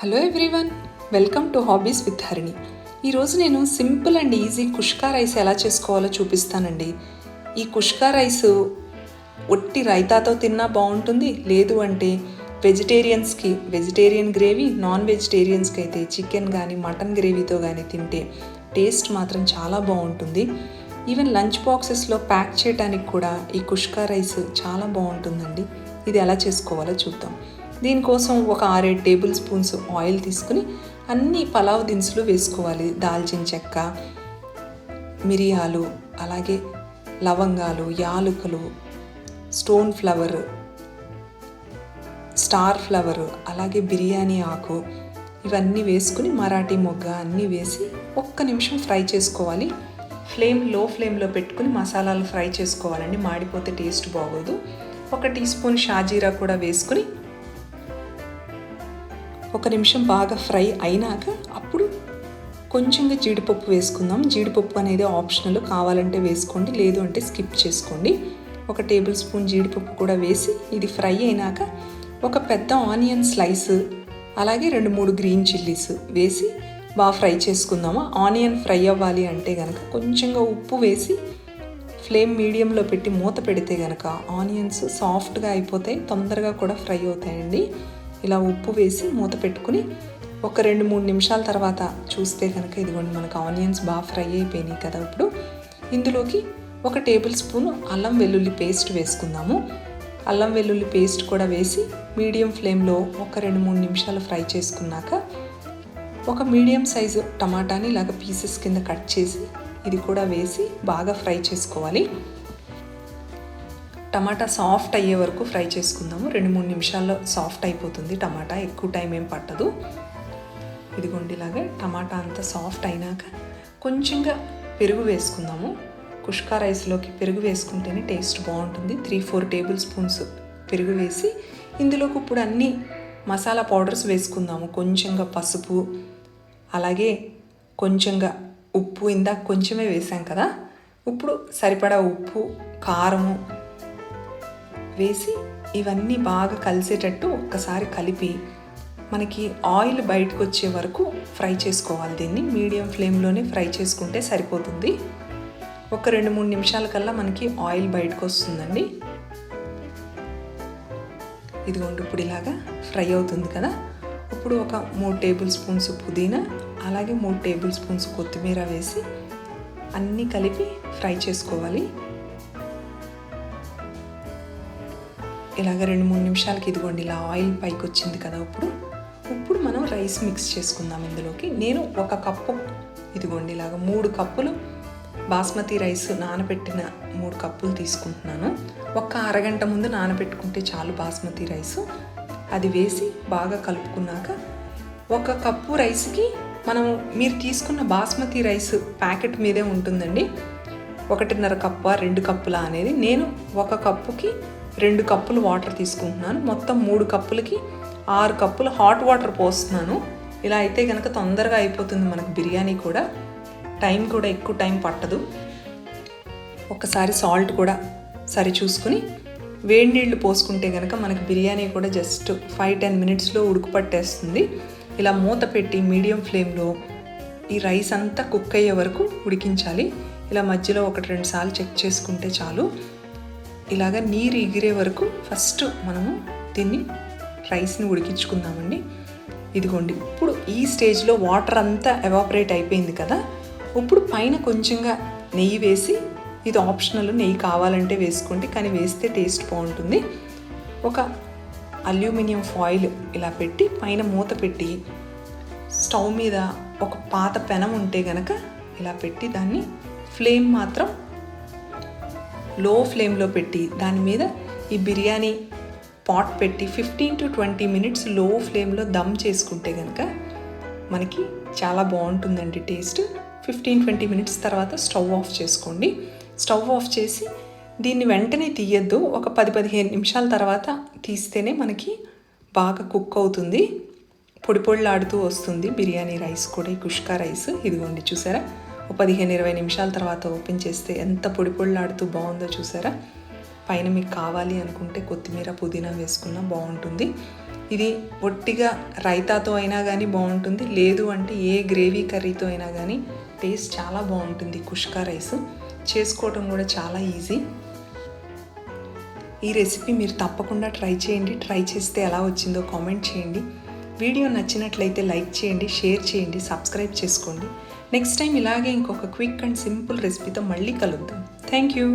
Hello everyone welcome to hobbies with Harini ఈరోజు నేను simple and easy kushka rice ఎలా చేసుకోవాలో చూపిస్తానండి. ఈ కుష్కా రైస్ ఒట్టి రైతాతో తిన్నా బాగుంటుంది లేదు అంటే వెజిటేరియన్స్కి వెజిటేరియన్ గ్రేవీ నాన్ వెజిటేరియన్స్కి అయితే చికెన్ కానీ మటన్ గ్రేవీతో కానీ తింటే టేస్ట్ మాత్రం చాలా బాగుంటుంది. ఈవెన్ లంచ్ బాక్సెస్లో ప్యాక్ చేయడానికి కూడా ఈ కుష్కా రైస్ చాలా బాగుంటుందండి. ఇది ఎలా చేసుకోవాలో చూద్దాం. దీనికోసం ఒక ఆరేడు టేబుల్ స్పూన్స్ ఆయిల్ తీసుకుని అన్ని పలావ్ దినుసులు వేసుకోవాలి. దాల్చిన చెక్క మిరియాలు అలాగే లవంగాలు యాలుకలు స్టోన్ ఫ్లవర్ స్టార్ ఫ్లవర్ అలాగే బిర్యానీ ఆకు ఇవన్నీ వేసుకుని మరాఠీ మొగ్గ అన్నీ వేసి ఒక్క నిమిషం ఫ్రై చేసుకోవాలి. ఫ్లేమ్లో ఫ్లేమ్లో పెట్టుకుని మసాలాలు ఫ్రై చేసుకోవాలండి. మాడిపోతే టేస్ట్ బాగోదు. ఒక టీ స్పూన్ షాజీరా కూడా వేసుకుని ఒక నిమిషం బాగా ఫ్రై అయినాక అప్పుడు కొంచెంగా జీడిపప్పు వేసుకుందాం. జీడిపప్పు అనేది ఆప్షనల్ కావాలంటే వేసుకోండి లేదు అంటే స్కిప్ చేసుకోండి. ఒక టేబుల్ స్పూన్ జీడిపప్పు కూడా వేసి ఇది ఫ్రై అయినాక ఒక పెద్ద ఆనియన్ స్లైస్ అలాగే రెండు మూడు గ్రీన్ చిల్లీస్ వేసి బాగా ఫ్రై చేసుకుందాము? ఆనియన్ ఫ్రై అవ్వాలి అంటే కనుక కొంచెంగా ఉప్పు వేసి ఫ్లేమ్ మీడియంలో పెట్టి మూత పెడితే కనుక ఆనియన్స్ సాఫ్ట్గా అయిపోతాయి తొందరగా కూడా ఫ్రై అవుతాయండి. ఇలా ఉప్పు వేసి మూత పెట్టుకుని ఒక రెండు మూడు నిమిషాల తర్వాత చూస్తే కనుక ఇదిగోండి మనకు ఆనియన్స్ బాగా ఫ్రై అయిపోయినాయి కదా ఇప్పుడు. ఇందులోకి ఒక టేబుల్ స్పూన్ అల్లం వెల్లుల్లి పేస్ట్ వేసుకుందాము. అల్లం వెల్లుల్లి పేస్ట్ కూడా వేసి మీడియం ఫ్లేమ్లో ఒక రెండు మూడు నిమిషాలు ఫ్రై చేసుకున్నాక ఒక మీడియం సైజు టమాటాని ఇలాగ పీసెస్ కింద కట్ చేసి ఇది కూడా వేసి బాగా ఫ్రై చేసుకోవాలి. టమాటా సాఫ్ట్ అయ్యే వరకు ఫ్రై చేసుకుందాము. రెండు మూడు నిమిషాల్లో సాఫ్ట్ అయిపోతుంది టమాటా. ఎక్కువ టైం ఏం పట్టదు. ఇదిగోండిలాగా టమాటా అంతా సాఫ్ట్ అయినాక కొంచెంగా పెరుగు వేసుకుందాము. కుష్కా రైస్లోకి పెరుగు వేసుకుంటేనే టేస్ట్ బాగుంటుంది. త్రీ ఫోర్ టేబుల్ స్పూన్స్ పెరుగు వేసి ఇందులోకి ఇప్పుడు అన్ని మసాలా పౌడర్స్ వేసుకుందాము. కొంచెంగా పసుపు అలాగే కొంచెంగా ఉప్పు. ఇందాక కొంచెమే వేసాం కదా. ఇప్పుడు సరిపడా ఉప్పు కారము వేసి ఇవన్నీ బాగా కలిసేటట్టు ఒక్కసారి కలిపి మనకి ఆయిల్ బయటకు వచ్చే వరకు ఫ్రై చేసుకోవాలి. దీన్ని మీడియం ఫ్లేమ్లోనే ఫ్రై చేసుకుంటే సరిపోతుంది. ఒక రెండు మూడు నిమిషాల కల్లా మనకి ఆయిల్ బయటకు వస్తుందండి. ఇదిగోండి ఇప్పుడు ఇలాగా ఫ్రై అవుతుంది కదా. ఇప్పుడు ఒక మూడు టేబుల్ స్పూన్స్ పుదీనా అలాగే మూడు టేబుల్ స్పూన్స్ కొత్తిమీర వేసి అన్నీ కలిపి ఫ్రై చేసుకోవాలి. ఇలాగ రెండు మూడు నిమిషాలకి ఇదిగోండి ఇలా ఆయిల్ పైకి వచ్చింది కదా ఇప్పుడు ఇప్పుడు మనం రైస్ మిక్స్ చేసుకుందాం ఇందులోకి. నేను ఒక కప్పు ఇదిగోండి ఇలాగ మూడు కప్పులు బాస్మతి రైస్ నానబెట్టిన మూడు కప్పులు తీసుకుంటున్నాను. ఒక్క అరగంట ముందు నానబెట్టుకుంటే చాలు బాస్మతి రైస్. అది వేసి బాగా కలుపుకున్నాక ఒక కప్పు రైస్కి మనం మీరు తీసుకున్న బాస్మతి రైస్ ప్యాకెట్ మీదే ఉంటుందండి. ఒకటిన్నర కప్ప రెండు కప్పులా అనేది నేను ఒక కప్పుకి రెండు కప్పులు వాటర్ తీసుకుంటున్నాను. మొత్తం మూడు కప్పులకి ఆరు కప్పులు హాట్ వాటర్ పోస్తున్నాను. ఇలా అయితే కనుక తొందరగా అయిపోతుంది మనకు బిర్యానీ కూడా. టైం కూడా ఎక్కువ టైం పట్టదు. ఒకసారి సాల్ట్ కూడా సరి చూసుకుని వేడి నీళ్ళు పోసుకుంటే కనుక మనకి బిర్యానీ కూడా జస్ట్ ఫైవ్ టెన్ మినిట్స్లో ఉడుకుపట్టేస్తుంది ఇలా మూత పెట్టి మీడియం ఫ్లేమ్లో ఈ రైస్ అంతా కుక్ అయ్యే వరకు ఉడికించాలి. ఇలా మధ్యలో ఒకటి రెండు సార్లు చెక్ చేసుకుంటే చాలు. ఇలాగ నీరు ఎగిరే వరకు ఫస్ట్ మనము దీన్ని రైస్ని ఉడికించుకుందామండి. ఇదిగోండి ఇప్పుడు ఈ స్టేజ్లో వాటర్ అంతా ఎవాపరేట్ అయిపోయింది కదా ఇప్పుడు పైన కొంచెంగా నెయ్యి వేసి ఇది ఆప్షనల్ నెయ్యి కావాలంటే వేసుకోండి కానీ వేస్తే టేస్ట్ బాగుంటుంది. ఒక అల్యూమినియం ఫాయిల్ ఇలా పెట్టి పైన మూత పెట్టి స్టవ్ మీద ఒక పాత పెనం ఉంటే గనక ఇలా పెట్టి దాన్ని ఫ్లేమ్ మాత్రం లో ఫ్లేమ్లో పెట్టి దాని మీద ఈ బిర్యానీ పాట్ పెట్టి ఫిఫ్టీన్ టు ట్వంటీ మినిట్స్లో ఫ్లేమ్లో దమ్ చేసుకుంటే కనుక మనకి చాలా బాగుంటుందండి టేస్ట్. ఫిఫ్టీన్ ట్వంటీ మినిట్స్ తర్వాత స్టవ్ ఆఫ్ చేసుకోండి. స్టవ్ ఆఫ్ చేసి దీన్ని వెంటనే తీయద్దు. ఒక పది పదిహేను నిమిషాల తర్వాత తీస్తేనే మనకి బాగా కుక్ అవుతుంది. పొడి పొడిలాడుతూ వస్తుంది బిర్యానీ రైస్ కూడా ఈ కుష్కా రైస్. ఇదిగోండి చూసారా? ఒక పదిహేను ఇరవై నిమిషాల తర్వాత ఓపెన్ చేస్తే ఎంత పొడి పొడిలాడుతూ బాగుందో చూసారా? పైన మీకు కావాలి అనుకుంటే కొత్తిమీర పుదీనా వేసుకున్నా బాగుంటుంది. ఇది ఒట్టిగా రైతాతో అయినా కానీ బాగుంటుంది. లేదు అంటే ఏ గ్రేవీ కర్రీతో అయినా కానీ టేస్ట్ చాలా బాగుంటుంది కుష్కా రైస్. చేసుకోవటం కూడా చాలా ఈజీ. ఈ రెసిపీ మీరు తప్పకుండా ట్రై చేయండి. ట్రై చేస్తే ఎలా వచ్చిందో కామెంట్ చేయండి. వీడియో నచ్చినట్లయితే లైక్ చేయండి షేర్ చేయండి సబ్స్క్రైబ్ చేసుకోండి. నెక్స్ట్ టైం ఇలాగే ఇంకొక క్విక్ అండ్ సింపుల్ రెసిపీతో మళ్ళీ కలుద్దాం. Thank you